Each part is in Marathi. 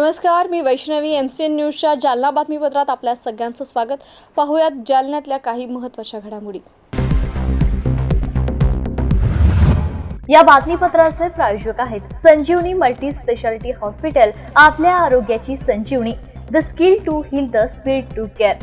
नमस्कार मी वैष्णवी एम सी एन न्यूजच्या जालना बातमीपत्रात आपल्या सगळ्यांचं स्वागत. पाहूयात जालन्यातल्या काही महत्त्वाच्या घडामोडी. या बातमीपत्राचे प्रायोजक आहेत संजीवनी मल्टी स्पेशालिटी हॉस्पिटल आपल्या आरोग्याची Sanjeevani. The skill to heal the speed to care.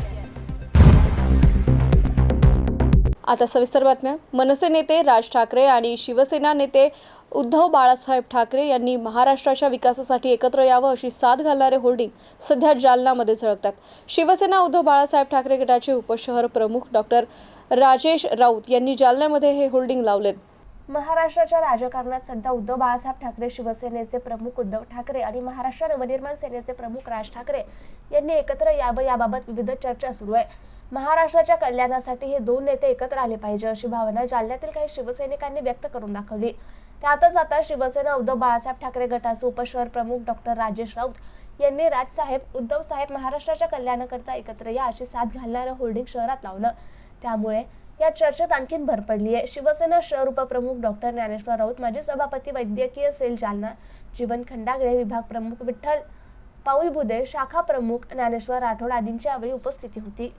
आता सविस्तर बातम्या. मनसे नेते राज ठाकरे आणि शिवसेना नेते उद्धव बाळासाहेब ठाकरे यांनी महाराष्ट्राच्या विकासासाठी एकत्र यावं अशी साथ घालणारे होर्डिंग सध्या जालनामध्ये झळकतात. शिवसेना उद्धव बाळासाहेब ठाकरे गटाचे उपशहर प्रमुख डॉक्टर राजेश राऊत यांनी जालन्यामध्ये हे होर्डिंग लावलेत महाराष्ट्राच्या राजकारणात सध्या उद्धव बाळासाहेब ठाकरे शिवसेनेचे प्रमुख उद्धव ठाकरे आणि महाराष्ट्र नवनिर्माण सेनेचे प्रमुख राज ठाकरे यांनी एकत्र यावं याबाबत विविध चर्चा सुरू आहे. महाराष्ट्राच्या कल्याणासाठी हे दोन नेते एकत्र आले पाहिजे अशी भावना जालन्यातील काही शिवसैनिकांनी व्यक्त करून दाखवली. त्यातच आता शिवसेना उद्धव बाळासाहेब ठाकरे गटाचे उपशहर प्रमुख डॉक्टर राजेश राऊत यांनी राजसाहेब उद्धव साहेब महाराष्ट्राच्या कल्याणाकरता एकत्र या अशी साथ घालणारं होर्डिंग शहरात लावलं. त्यामुळे या चर्चेत आणखीन भर पडली आहे. शिवसेना शहर उपप्रमुख डॉक्टर ज्ञानेश्वर राऊत माजी सभापती वैद्यकीय सेल जालना जीवन खंडागळे विभाग प्रमुख विठ्ठल पाऊल बुदे शाखा प्रमुख ज्ञानेश्वर राठोड आदींची यावेळी उपस्थिती होती.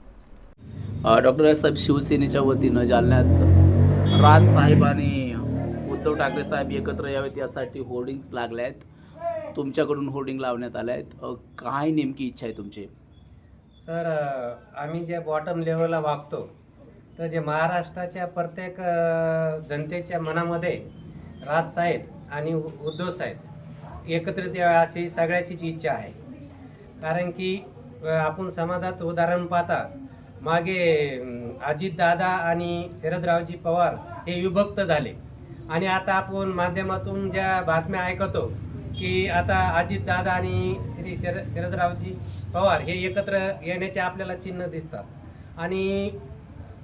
डॉक्टर साहेब शिवसेनेच्या वतीनं जालन्यात राज साहेब आणि उद्धव ठाकरे साहेब एकत्र यावेत यासाठी होर्डिंग्स लागल्या आहेत. तुमच्याकडून होर्डिंग लावण्यात आल्या आहेत. काय नेमकी इच्छा आहे तुमची? सर आम्ही ज्या बॉटम लेवलला वागतो तर जे महाराष्ट्राच्या प्रत्येक जनतेच्या मनामध्ये राज साहेब आणि उद्धव साहेब एकत्रित यावे अशी सगळ्याचीच इच्छा आहे. कारण की आपण समाजात उदाहरण पाहता मागे अजितदादा आणि शरदरावजी पवार हे विभक्त झाले. आणि आता आपण माध्यमातून ज्या बातम्या ऐकतो की आता अजित दादा आणि श्री शर शरदरावजी पवार हे एकत्र येण्याचे आपल्याला चिन्ह दिसतात. आणि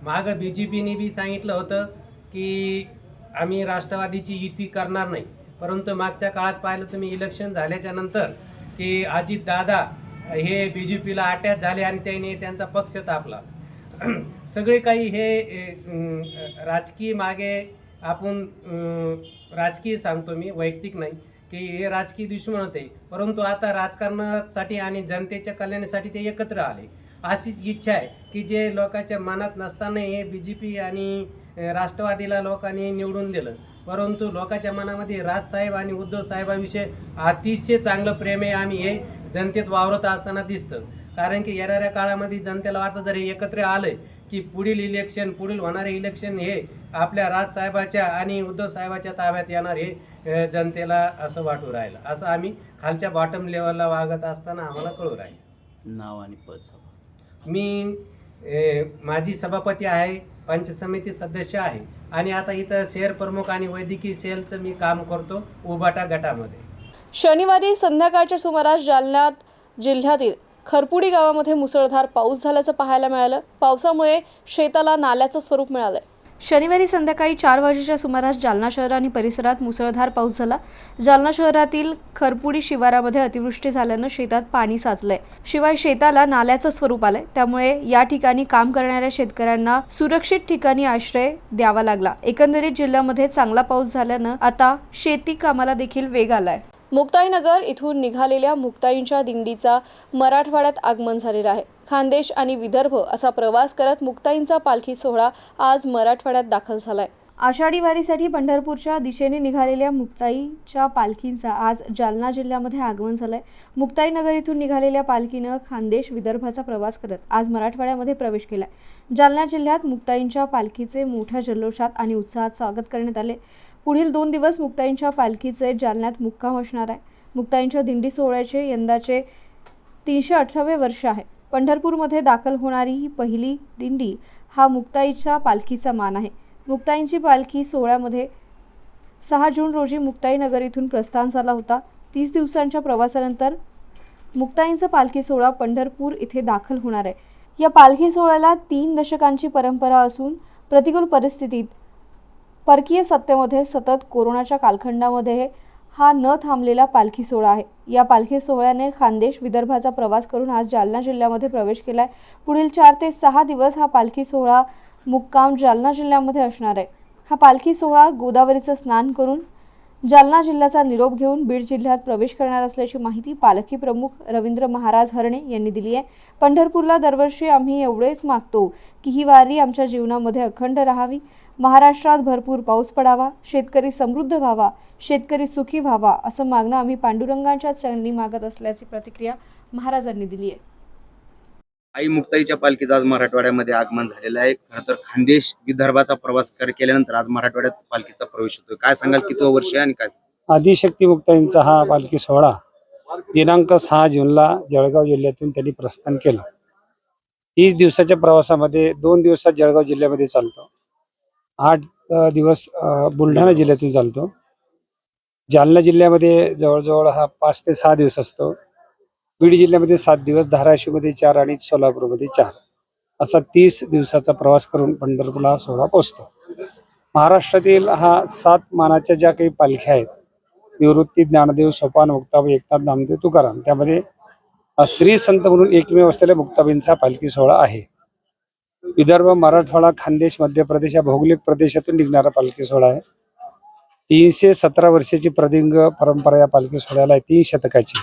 मागं बी जे पीने बी सांगितलं होतं की आम्ही राष्ट्रवादीची युती करणार नाही. परंतु मागच्या काळात पाहिलं तुम्ही इलेक्शन झाल्याच्यानंतर की अजितदादा हे बी जे पीला अटॅच झाले आणि त्याने त्यांचा पक्ष तापला. सगळे काही हे राजकीय मागे आपण राजकीय सांगतो मी वैयक्तिक नाही की हे राजकीय दुश्मन होते परंतु आता राजकारणासाठी आणि जनतेच्या कल्याणासाठी ते एकत्र आले. अशीच इच्छा आहे की जे लोकांच्या मनात नसताना हे बी जे पी आणि राष्ट्रवादीला लोकांनी निवडून दिलं. परंतु लोकांच्या मनामध्ये राजसाहेब आणि उद्धव साहेबाविषयी अतिशय चांगलं प्रेम आहे आम्ही हे जनतेत वावरत असताना दिसतं. कारण की येणाऱ्या काळामध्ये जनतेला वाटतं जर हे एकत्र आलं की पुढील इलेक्शन पुढील होणारे इलेक्शन हे आपल्या राजसाहेबाच्या आणि उद्धव साहेबाच्या ताब्यात येणार हे जनतेला असं वाटू राहिलं. असं आम्ही खालच्या बॉटम लेवलला वागत असताना आम्हाला कळू राहील. नाव आणि पद. मी माजी सभापती आहे पंच समिती सदस्य आहे आणि आता इथं शहर प्रमुख आणि वैद्यकीय सेलचं मी काम करतो उबाटा गटामध्ये. शनिवारी संध्याकाळच्या सुमारास जालन्यात जिल्ह्यातील खरपुडी गावामध्ये मुसळधार पाऊस झाल्याचं पाहायला मिळालं. पावसामुळे शेताला नाल्याचं स्वरूप मिळालंय. शनिवारी संध्याकाळी चार वाजेच्या सुमारास जालना शहर आणि परिसरात मुसळधार पाऊस झाला. जालना शहरातील खरपुडी शिवारामध्ये अतिवृष्टी झाल्यानं शेतात पाणी साचलंय. शिवाय शेताला नाल्याचं स्वरूप आलंय. त्यामुळे या ठिकाणी काम करणाऱ्या शेतकऱ्यांना सुरक्षित ठिकाणी आश्रय द्यावा लागला. एकंदरीत जिल्ह्यामध्ये चांगला पाऊस झाल्यानं आता शेती कामाला देखील वेग आलाय. मुक्ताईनगर इथून निघालेल्या मुक्ताईंच्या दिंडीचा मराठवाड्यात आगमन झालेलं आहे. खानदेश आणि विदर्भ असा प्रवास करत मुक्ताईंचा पालखी सोहळा आज मराठवाड्यात दाखल झालाय. आषाढी वारीसाठी पंढरपूरच्या दिशेने निघालेल्या मुक्ताईच्या पालखींचा आज जालना जिल्ह्यामध्ये आगमन झालंय. मुक्ताईनगर इथून निघालेल्या पालखीनं खानदेश विदर्भाचा प्रवास करत आज मराठवाड्यामध्ये प्रवेश केलाय. जालना जिल्ह्यात मुक्ताईंच्या पालखीचे मोठ्या जल्लोषात आणि उत्साहात स्वागत करण्यात आले. पुढील दोन दिवस मुक्ताईंच्या पालखीचे जालन्यात मुक्काम असणार आहे. मुक्ताईंच्या दिंडी सोहळ्याचे यंदाचे तीनशे अठरावे वर्ष आहे. पंढरपूरमध्ये दाखल होणारी ही पहिली दिंडी हा मुक्ताईच्या पालखीचा मान आहे. मुक्ताईंची पालखी सोहळ्यामध्ये सहा जून रोजी मुक्ताईनगर इथून प्रस्थान झाला होता. तीस दिवसांच्या प्रवासानंतर मुक्ताईंचा पालखी सोहळा पंढरपूर इथे दाखल होणार आहे. या पालखी सोहळ्याला तीन दशकांची परंपरा असून प्रतिकूल परिस्थितीत परकीय सत्तेमध्ये सतत कोरोनाच्या कालखंडामध्ये हा न थांबलेला पालखी सोहळा आहे. या पालखी सोहळ्याने खानदेश विदर्भाचा प्रवास करून आज जालना जिल्ह्यामध्ये प्रवेश केला आहे पुढील चार ते सहा दिवस हा पालखी सोहळा मुक्काम जालना जिल्ह्यामध्ये असणार आहे. हा पालखी सोहळा गोदावरीचं स्नान करून जालना जिल्ह्याचा निरोप घेऊन बीड जिल्ह्यात प्रवेश करणार असल्याची माहिती पालखी प्रमुख रवींद्र महाराज हरणे यांनी दिली आहे. पंढरपूरला दरवर्षी आम्ही एवढेच मागतो की ही वारी आमच्या जीवनामध्ये अखंड राहावी. महाराष्ट्रात भरपूर पाऊस पडावा शेतकरी समृद्ध व्हावा शेतकरी सुखी व्हावा असं मागणं आम्ही पांडुरंगांच्या चरणी मागत असल्याची प्रतिक्रिया महाराजांनी दिली आहे. आई मुक्ताईच्या पालखीचं आज मराठवाड्यामध्ये आगमन झालेलं आहे. खरं तर खानदेश विदर्भाचा प्रवास कर- केल्यानंतर आज मराठवाड्यात पालखीचा प्रवेश होतोय. काय सांगाल किती वर्ष आहे आणि काय? आदिशक्ती मुक्ताईंचा हा पालखी सोहळा दिनांक सहा जूनला जळगाव जिल्ह्यातून त्यांनी प्रस्थान केलं. तीस दिवसाच्या प्रवासामध्ये दोन दिवसात जळगाव जिल्ह्यामध्ये चालतो. आठ दिवस बुलढाणा जिल्ह्यातून चालतो. जालना जिल्ह्यामध्ये जवळजवळ हा पाच ते सहा दिवस असतो. बीड जिल्ह्यामध्ये सात दिवस धाराशिवमध्ये चार आणि सोलापूरमध्ये चार. असा तीस दिवसाचा प्रवास करून पंढरपूरला सोहळा पोचतो महाराष्ट्रातील हा सात मानाच्या ज्या काही पालख्या आहेत निवृत्ती ज्ञानदेव सोपान मुक्ताबाई एकनाथ नामदेव तुकाराम त्यामध्ये श्री संत म्हणून एकमेव असलेल्या मुक्ताबाईंचा पालखी सोहळा आहे. विदर्भ मराठवाडा खानदेश मध्य प्रदेश या भौगोलिक प्रदेशातून निघणारा पालखी सोहळा आहे. तीनशे सतरा वर्षाची प्रदिंग परंपरा या पालखी सोहळ्याला आहे तीन शतकाची.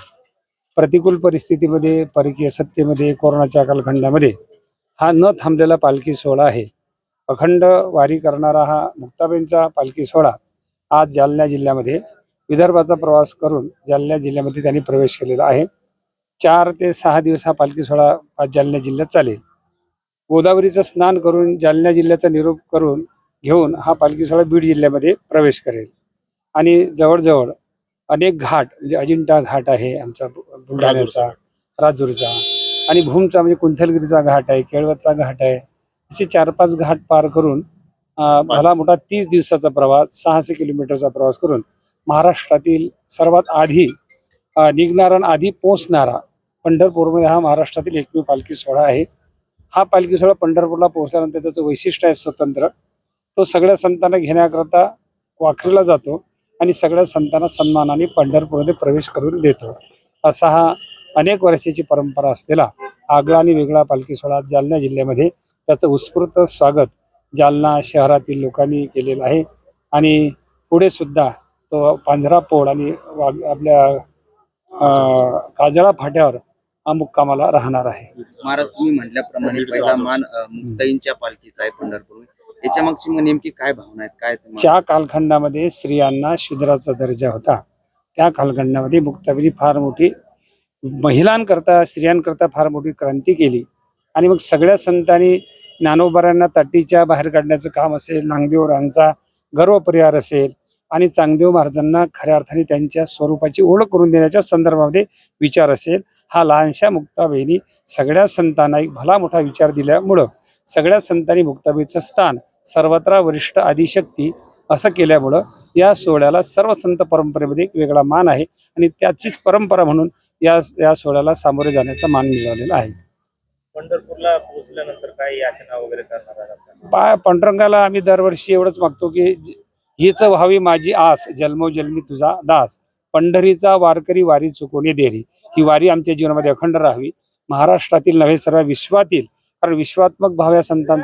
प्रतिकूल परिस्थितीमध्ये परकीय सत्तेमध्ये कोरोनाच्या कालखंडामध्ये हा न थांबलेला पालखी सोहळा आहे. अखंड वारी करणारा हा मुक्ताबाईंचा पालखी सोहळा आज जालना जिल्ह्यामध्ये विदर्भाचा प्रवास करून जालना जिल्ह्यामध्ये त्यांनी प्रवेश केलेला आहे. चार ते सहा दिवस हा पालखी सोहळा आज जालना जिल्ह्यात चालेल. गोदावरीचं स्नान करून जालना जिल्ह्याचा निरोप करून घेऊन हा पालखी सोहळा बीड जिल्ह्यामध्ये प्रवेश करेल. आणि जवळजवळ अनेक घाट म्हणजे अजिंठा घाट आहे आमचा बुलढाण्याचा राजूरचा आणि भूमचा म्हणजे कुंथलगिरीचा घाट आहे केळवतचा घाट आहे. असे चार पाच घाट पार करून भला मोठा तीस दिवसाचा प्रवास सहाशे किलोमीटरचा प्रवास करून महाराष्ट्रातील सर्वात आधी निघणारा आणि आधी पोहोचणारा पंढरपूरमध्ये हा महाराष्ट्रातील एकमेव पालखी सोहळा आहे. हा पालखी सोहळा पंढरपूरला पोहोचल्यानंतर त्याचं वैशिष्ट्य आहे स्वतंत्र. तो सगळ्या संतांना घेण्याकरता वाखरीला जातो आणि सगळ्या संतांना सन्मानाने पंढरपूरमध्ये प्रवेश करून देतो. असा हा अनेक वर्षाची परंपरा असलेला आगळा आणि वेगळा पालखी सोहळा जालना जिल्ह्यामध्ये त्याचं उत्स्फूर्त स्वागत जालना शहरातील लोकांनी केलेलं आहे. आणि पुढे सुद्धा तो पांझरा पोळ आणि वाग- आपल्या काजळा फाट्यावर हा मुक्कामाला राहणार आहे. महाराज तुम्ही म्हटल्याप्रमाणे पहिला मान मुक्ताईंच्या पालखीचा आहे पंढरपूर याच्या मागची मग नेमकी काय भावना आहेत? काय ज्या कालखंडामध्ये स्त्रियांना शूद्राचा दर्जा होता त्या कालखंडामध्ये मुक्ताबेनी फार मोठी महिलांकरता स्त्रियांकरता फार मोठी क्रांती केली. आणि मग सगळ्या संतांनी ज्ञानोबारांना तटीच्या बाहेर काढण्याचं काम असेल नांगदेवरांचा गर्व परिहार असेल आणि चांगदेव महाराजांना खऱ्या अर्थाने त्यांच्या स्वरूपाची ओळख करून देण्याच्या संदर्भामध्ये विचार असेल. हा लहानशा मुक्ताबाईंनी सगळ्या संतांना एक भला मोठा विचार दिल्यामुळं सगळ्या संतांनी मुक्ताबाईचं स्थान सर्वत्र वरिष्ठ आदिशक्ती असं केल्यामुळं या सोहळ्याला सर्व संत परंपरेमध्ये एक वेगळा मान आहे आणि त्याचीच परंपरा म्हणून या या सोहळ्याला सामोरे जाण्याचा मान मिळालेला आहे. पंढरपूरला पोहोचल्यानंतर काही याचना वगैरे करणार पांडुरंगाला आम्ही दरवर्षी एवढंच मागतो की हीच व्हावी माझी आस जन्मोजन्मी तुझा दास. पंढरीचा वारकरी वारी चुकवणे देरी. ही वारी आमच्या जीवनामध्ये अखंड राहावी. महाराष्ट्रातील नव्हे सर्व विश्वातील कारण विश्वात्मक भाव या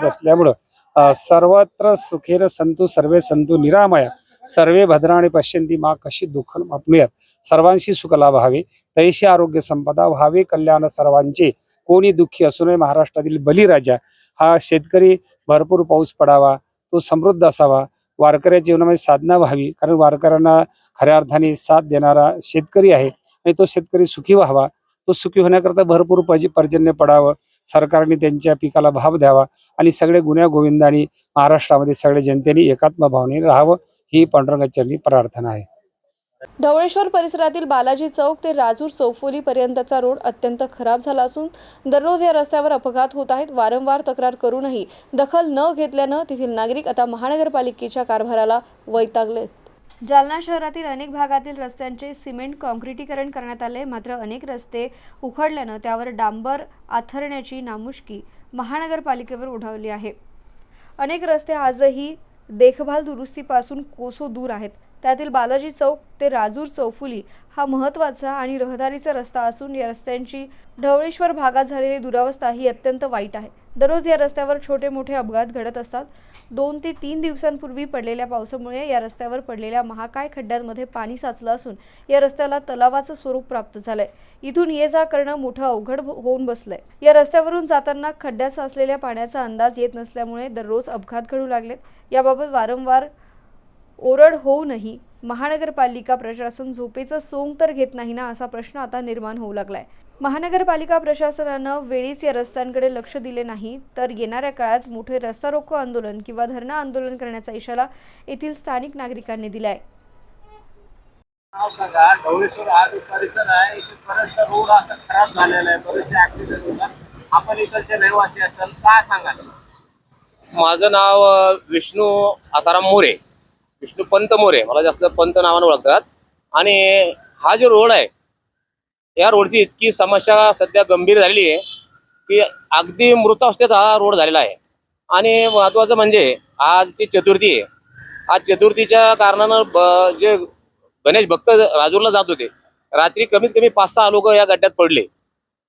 असल्यामुळं सर्वत्र सुखेर संतु सर्वे संतु निरामया. सर्वे भद्राणी पश्यंती मा कशी दुःख आपणूयात सर्वांशी सुखला व्हावे. तैशी आरोग्य संपदा व्हावे. कल्याण सर्वांचे. कोणी दुःखी असू नये महाराष्ट्रातील बलिराजा. हा शेतकरी भरपूर पाऊस पडावा. तो समृद्ध असावा. वारकऱ्या जीवनामध्ये साधना व्हावी. कारण वारकऱ्यांना खऱ्या अर्थाने साथ देणारा शेतकरी आहे आणि तो शेतकरी सुखी व्हावा. तो सुखी होण्याकरता भरपूर पर्ज पर्जन्य पडावं. सरकारने त्यांच्या पिकाला भाव द्यावा आणि सगळे गुन्ह्या गोविंदांनी महाराष्ट्रामध्ये सगळ्या जनतेने एकात्म भावने राहावं. ही पांडुरंगाचरणी प्रार्थना आहे. ढवळेश्वर परिसरातील बालाजी चौक ते राजूर चौफोली पर्यंतचा रोड अत्यंत खराब झाला असून दररोज या रस्त्यावर अपघात होत आहेत. वारंवार तक्रार करूनही दखल न घेतल्यानं तेथील नागरिक आता महानगरपालिकेच्या कारभाराला वैतागलेत. जालना शहरातील अनेक भागातील रस्त्यांचे सिमेंट काँक्रिटीकरण करण्यात आले. मात्र अनेक रस्ते उखडल्यानं त्यावर डांबर आथरण्याची नामुष्की महानगरपालिकेवर उठावली आहे. अनेक रस्ते आजही देखभाल दुरुस्तीपासून कोसो दूर आहेत. त्यातील बालाजी चौक ते राजूर चौफुली हा महत्त्वाचा आणि रहदारीचा रस्ता असून या रस्त्यांची ढवळेश्वर भागात झालेली दुरावस्था ही अत्यंत वाईट आहे. दररोज या रस्त्यावर छोटे मोठे अपघात घडत असतात. दोन ते तीन दिवसांपूर्वी पडलेल्या पावसामुळे या रस्त्यावर पडलेल्या महाकाय खड्ड्यांमध्ये पाणी साचलं असून या रस्त्याला तलावाचं स्वरूप प्राप्त झालंय. इथून ये जा करणं मोठं अवघड हो- होऊन बसलंय. या रस्त्यावरून जाताना खड्ड्यात साचलेल्या पाण्याचा अंदाज येत नसल्यामुळे दररोज अपघात घडू लागलेत. याबाबत वारंवार ओरड होऊनही महानगरपालिका प्रशासन झोपेचं सोंग तर घेत नाही ना असा प्रश्न आता निर्माण होऊ लागलाय. महानगरपालिका प्रशासनानं वेळीच या रस्त्यांकडे लक्ष दिले नाही. तर येणाऱ्या काळात मोठे रस्ता रोको आंदोलन किंवा धरणं आंदोलन करण्याचा इशारा येथील स्थानिक नागरिकांनी दिलाय. हा माझं नाव विष्णू आसाराम मोरे. विष्णू पंत मोरे मला जास्त पंत नावानं ओळखतात. आणि हा जो रोड आहे या रोडची इतकी समस्या सध्या गंभीर झालेली आहे की अगदी मृतावस्थेत हा रोड झालेला आहे. आणि महत्त्वाचं म्हणजे आजची चतुर्थी आहे आज चतुर्थीच्या कारणानं ब जे गणेश भक्त राजूरला जात होते रात्री कमीत कमी पाच सहा लोक या गड्ड्यात पडले.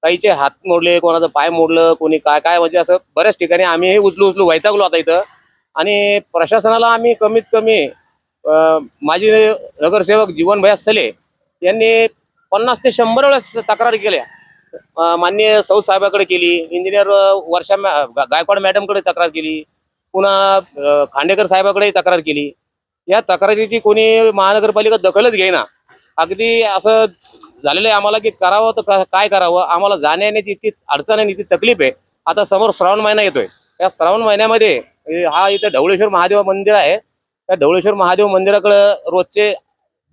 काहीचे हात मोडले कोणाचं पाय मोडलं कोणी काय काय म्हणजे असं बऱ्याच ठिकाणी आम्ही उचलू उचलू वैतागलो आता इथं. आणि प्रशासनाला आम्ही कमीत कमी माजी नगरसेवक जीवनभया सले यांनी पन्नास ते शंभर वेळेस तक्रारी केल्या. मान्य माननीय सौद साहेबाकडे केली इंजिनियर वर्षा मॅ- गायकवाड मॅडमकडे तक्रार केली पुन्हा खांडेकर साहेबाकडे तक्रार केली. या तक्रारीची कोणी महानगरपालिका दखलच घेईना. अगदी असं झालेलं आहे आम्हाला की करावं तर काय करावं? आम्हाला जाण्या येण्याची इतकी अडचण आणि इतकी तकलीफ आहे. आता समोर श्रावण महिना येतोय. या श्रावण महिन्यामध्ये हा इथं ढवळेश्वर महादेव मंदिर आहे. त्या ढवळेश्वर महादेव मंदिराकडं रोजचे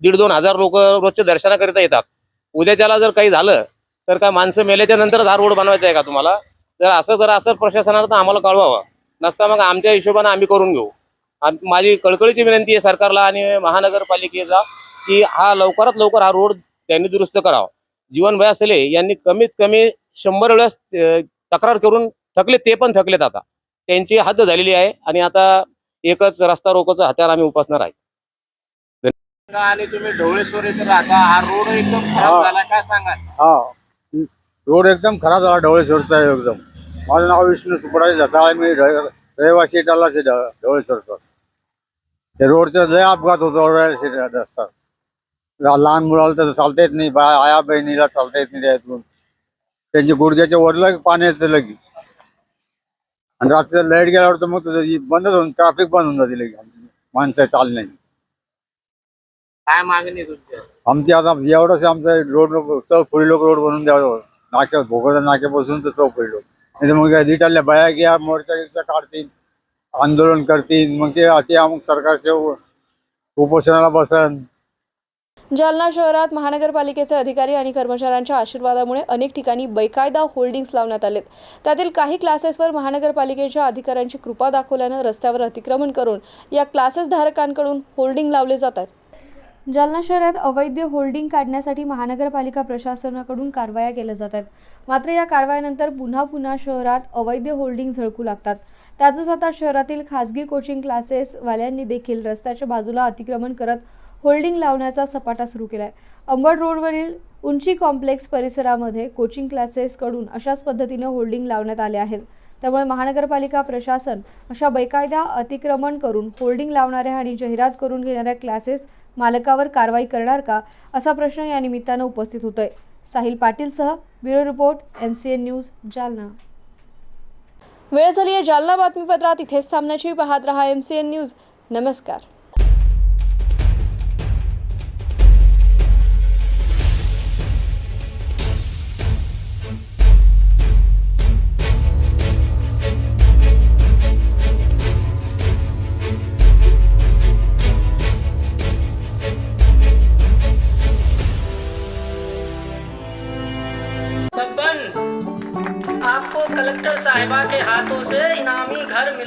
दीड दोन हजार लोक रोजचे दर्शनाकरिता येतात. उद्याच्याला जर काही झालं तर काय माणसं मेल्याच्या नंतरच हा रोड बनवायचा आहे का तुम्हाला? जर असं जर असं प्रशासनाला तर आम्हाला कळवावं. नसता मग आमच्या हिशोबाने आम्ही करून घेऊ. माझी कळकळीची विनंती आहे सरकारला आणि महानगरपालिकेला की हा लवकरात लवकर हा रोड त्यांनी दुरुस्त करावा. जीवन सले यांनी कमीत कमी शंभर वेळेस तक्रार करून थकले ते पण थकलेत आता. त्यांची हद्द झालेली आहे आणि आता एकच रस्ता रोकोचं हत्यार आम्ही उपासणार आहे. आणि तुम्ही ढवळेश्वर इथे राहता हा रोड एकदम खराब. झाला काय सांगाल? हा. रोड एकदम खराब झाला ढवळेश्वरचा एकदम. माझं नाव विष्णू सुपडाई जसाळ मी ढ- रहिवासी टालाच आहे ढ- ढवळेश्वरचाच ते रोडचं लय अपघात होतो रहिवासी रस्ता ला- लहान मुलाला तर चालता येत नाही बा आया बहिणीला चालता येत नाही त्यातून त्यांच्या गुडघ्याच्या वरलं पाणी येतं लगी आणि रात्री लाइट गेल्यावर तर मग बंदच होऊन ट्रॅफिक बंद होऊन जाते माणसं चालण्याची काय मागणी तुमची? आमची आता एवढंच आमचं रोड चौफुरी लोक रोड बनवून द्यावं नाक्या भोगरच्या नाक्यापासून तर चौफुरी लोक. नाही तर मग रिटाल्या बाया घ्या मोर्चा गिरचा काढतील आंदोलन करतील. मग ते ते मग सरकारच्या उ- उपोषणाला बसन. जालना शहरात महानगरपालिकेचे अधिकारी आणि कर्मचाऱ्यांच्या आशीर्वादामुळे अनेक ठिकाणी बेकायदा होल्डिंग्स लावण्यात आलेत. त्यातील काही क्लासेसवर महानगरपालिकेच्या अधिकाऱ्यांची कृपा दाखवल्यानं रस्त्यावर अतिक्रमण करून या क्लासेस धारकांकडून होल्डिंग लावले जात आहेत. जालना शहरात अवैध होल्डिंग काढण्यासाठी महानगरपालिका प्रशासनाकडून कारवाया केल्या जात आहेत. मात्र या कारवायानंतर पुन्हा पुन्हा शहरात अवैध होल्डिंग झळकू लागतात. त्यातच आता शहरातील खासगी कोचिंग क्लासेसवाल्यांनी देखील रस्त्याच्या बाजूला अतिक्रमण करत होल्डिंग लावण्याचा सपाटा सुरू केला आहे अंबड रोडवरील उंची कॉम्प्लेक्स परिसरामध्ये कोचिंग क्लासेसकडून अशाच पद्धतीनं होल्डिंग लावण्यात आले आहेत. त्यामुळे महानगरपालिका प्रशासन अशा बेकायदा अतिक्रमण करून होल्डिंग लावणाऱ्या आणि जाहिरात करून घेणाऱ्या क्लासेस मालकावर कारवाई करणार का असा प्रश्न या निमित्तानं उपस्थित होतोय. Sahil पाटीलसह bureau report M C N news Jalna. वेळ झाली आहे जालना बातमीपत्रात. इथेच थांबण्याची. पाहत रहा एम सी एन न्यूज. नमस्कार.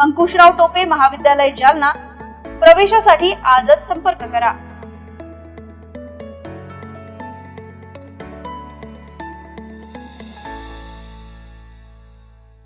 अंकुशराव टोपे महाविद्यालय जालना. प्रवेशासाठी आजच संपर्क करा.